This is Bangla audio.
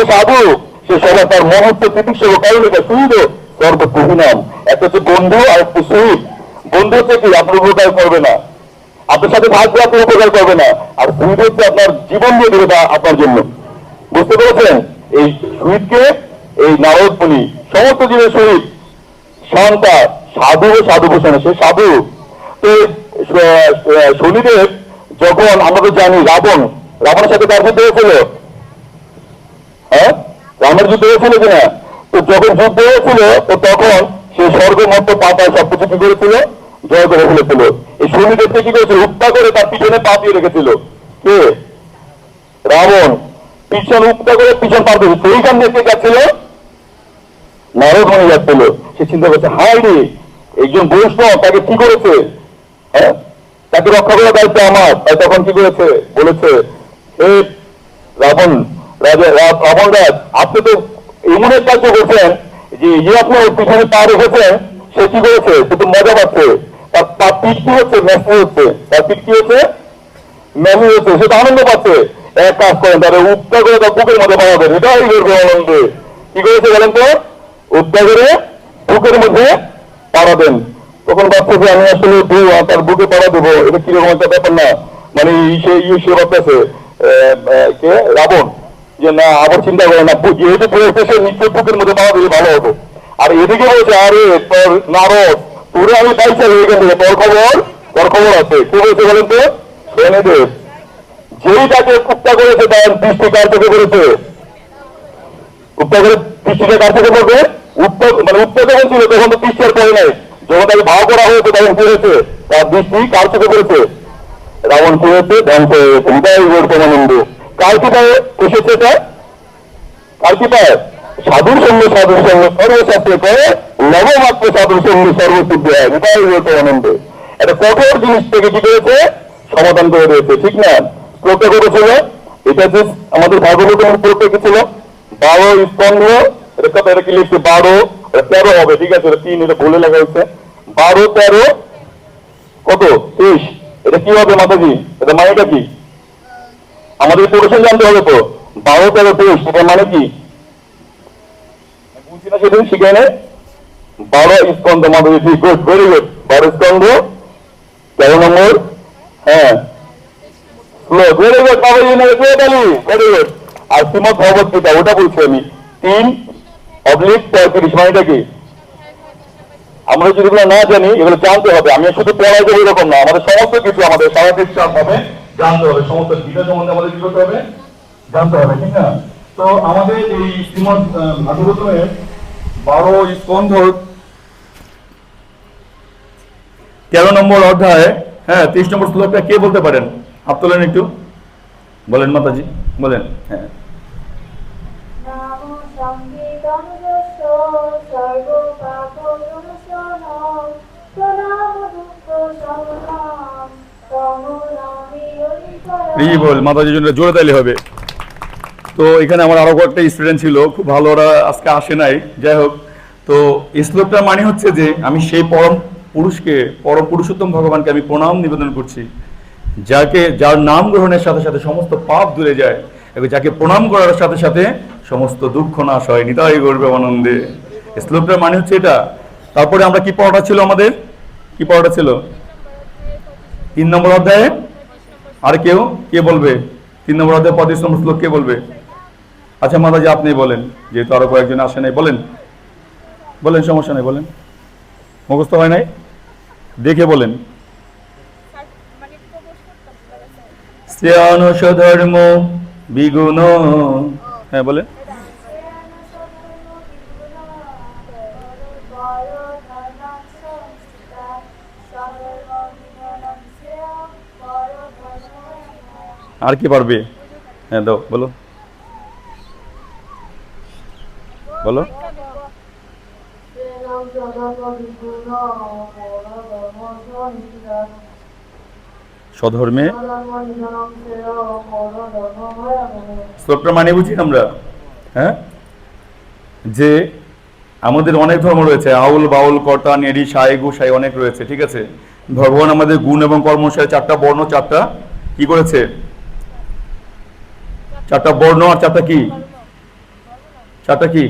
হচ্ছে সাধু সে সবাই তার মহত্ব তিতিক্ষ কারণে সুইদ সর্বপ্রভিনাম একটা হচ্ছে বন্ধু আর একটা সুইদ বন্ধু হচ্ছে কি? আপনার উপকার করবে না। আপনার সাথে ভাগ্য আপনার উপকার করবে না। আর সুইদ হচ্ছে আপনার জীবন দিয়ে দেবে আপনার জন্য। বুঝতে পেরেছেন? এই সুইদকে এই নারদ মুনি সমস্ত জীবের সহিত শান্তা সাধু সাধু ভূষণ সে সাধু। তো শনিদেব যখন, আমরা জানি, রাবণ। রাবণের সাথে কার যুদ্ধ হয়েছিল। হ্যাঁ? রামের যুদ্ধ হয়েছিল কিনা? তো যখন যুদ্ধ হয়েছিল, তো তখন সে স্বর্গ মধ্য পাতায় সবকিছু কি করেছিল? জয় করে ফেলেছিল। এই শনিদেবকে কি করেছিল? হত্যা করে তার পিছনে পা দিয়ে রেখেছিল। কে? রাবণ। পিছন উত্তা করে পিছন পা দিয়ে সেইখান থেকে যাচ্ছিল? নারদ হয়ে যাচ্ছিল। সে চিন্তা করছে হাই রে, একজন বৈষ্ণব তাকে কি করেছে? হ্যাঁ? তাকে রক্ষা করার দায়িত্ব আমার। তাই তখন কি করেছে? বলেছে, হে রাবণ রাবণ আপনি তো এমন এক কাজ করছেন যে যে আপনার পিছনে পা রেখেছেন, সে কি করেছে? সে তো মজা পাচ্ছে। তার তার পিঠ কি হচ্ছে ম্যাসি হচ্ছে। তার পিঠ কি হচ্ছে ম্যাসি হচ্ছে। সে তো আনন্দ পাচ্ছে। এক কাজ করেন, তাহলে উত্তর করে তার বুকের মধ্যে পাওয়াবেন এটাই করবে আনন্দ। কি করেছে বলেন তো? উত্তর করে বুকের মধ্যে পাড়া দেন। তখন ভাবছে যে আমি আসলে তার বুকে পাড়া দেবো। এটা কীরকম একটা ব্যাপার না। মানে সে ইয়ে সে ভাবতেছে কে? রাবণ। যে না, আবার চিন্তা করে না যেহেতু সে নিশ্চয় বুকের মধ্যে পাড়া দিলে ভালো হতো। আর এদিকে বলছে, আরে, তোর নারদ, তোরে আমি পাইছি এখান থেকে। তোর খবর? তোর খবর আছে। কে বলছে বলেন তো? শনিদেব যেই তাকে হত্যা করেছে তার দৃষ্টি কার থেকে করেছে উত্তর করে দৃষ্টিটা কার থেকে পড়বে? উত্তর মানে উত্তর যখন ছিল তখন তো দৃষ্টি আর পড়ে নাই। যখন তাকে ভাও করা হয়েছে, তখন কি হয়েছে? তার দৃষ্টি কার থেকে করেছে রাবণ কি হয়েছে? ধ্বংস হয়ে গেছে। হৃদয় বর্তমানন্দ কার কি পায়ে এসেছে এটা কার কি পায় সাধুর সঙ্গে সাধুর সঙ্গে সর্বশাস্ত্রে করে নবমাত্র সাধুর সঙ্গে সর্বসিদ্ধ হয়। হৃদয় বর্তমানন্দ একটা কঠোর জিনিস থেকে কি করেছে? সমাধান করে দিয়েছে। ঠিক না? শ্লোকটা করেছিল? এটা যে আমাদের ভাগবত শ্লোকটা কি ছিল? বারো স্কন্ধ। এটা এটা কি লিখছে? বারো। তেরো হবে। ঠিক আছে? তিন, এটা ভুলে লেখা হচ্ছে বারো, তেরো, কত? তেইশ। এটা কি হবে মাতাজি? এটা মানেটা কি আমাদের পড়েছেন জানতে হবে তো। বারো, তেরো, তেইশ এটা মানে কি? বুঝছি না শিখে বারো স্কন্ধ মাতাজি ঠিক গুড ভেরি গুড বারো স্কন্ধ, তেরো নম্বর হ্যাঁ। ভগবত ওটা বলছি আমি। তিন মানেটা কি? আমরা যদি না জানি, এগুলো জানতে হবে। আমি শুধু পড়াই যাব এরকম না, আমাদের সমস্ত কিছু আমাদের সারাদিন চাপ হবে জানতে হবে, সমস্ত বিষয় সম্বন্ধে আমাদের কি করতে হবে? জানতে হবে, ঠিক না? তো আমাদের এই শ্রীমদ ভাগবতমের বারো স্কন্ধ তেরো নম্বর অধ্যায় হ্যাঁ তেইশ নম্বর শ্লোকটা কে বলতে পারেন? হাত তোলেন একটু। বলেন মাতাজি, বলেন। হ্যাঁ। রি বল মাতাজির জন্য জোরে তাইলে হবে। তো এখানে আমার আরও কয়েকটা স্টুডেন্ট ছিল খুব ভালো ওরা আজকে আসে নাই যাই হোক। তো এই শ্লোকটার মানে হচ্ছে যে আমি সেই পরম পুরুষকে পরম পুরুষোত্তম ভগবানকে আমি প্রণাম নিবেদন করছি যাকে যার নাম গ্রহণের সাথে সাথে সমস্ত পাপ দূরে যায় এবং যাকে প্রণাম করার সাথে সাথে সমস্ত দুঃখ নাশ হয়। নিতাই গর্বে আনন্দে এই শ্লোকটার মানে হচ্ছে এটা। তারপরে আমরা কি পড়াটা ছিল আমাদের? কি পড়াটা ছিল? তিন নম্বর অধ্যায়ে? আর কেউ? কে বলবে? তিন নম্বর অধ্যায়, পঁয়ত্রিশ নম্বর শ্লোক কে বলবে? আচ্ছা মাতাজি, আপনি বলেন। যেহেতু আরও কয়েকজন আসে নাই, বলেন। বলেন, সমস্যা নেই, বলেন। মুখস্থ হয় নাই? দেখে বলেন। শ্রেয়ানুষ ধর্ম বিগুণ। হ্যাঁ বলেন। আর কি পারবে? হ্যাঁ দাও, বলো। বলো। স্বধর্মে। শ্লোকটা মানে বুঝি আমরা? হ্যাঁ? যে আমাদের অনেক ধর্ম রয়েছে। আউল, বাউল, কর্তা, নেড়ি, সাই, গুসাই অনেক রয়েছে, ঠিক আছে? ভগবান আমাদের গুণ এবং কর্মশায় চারটা বর্ণ, চারটা কি করেছে? চারটা বর্ণ আর চারটা কি? চারটা কি?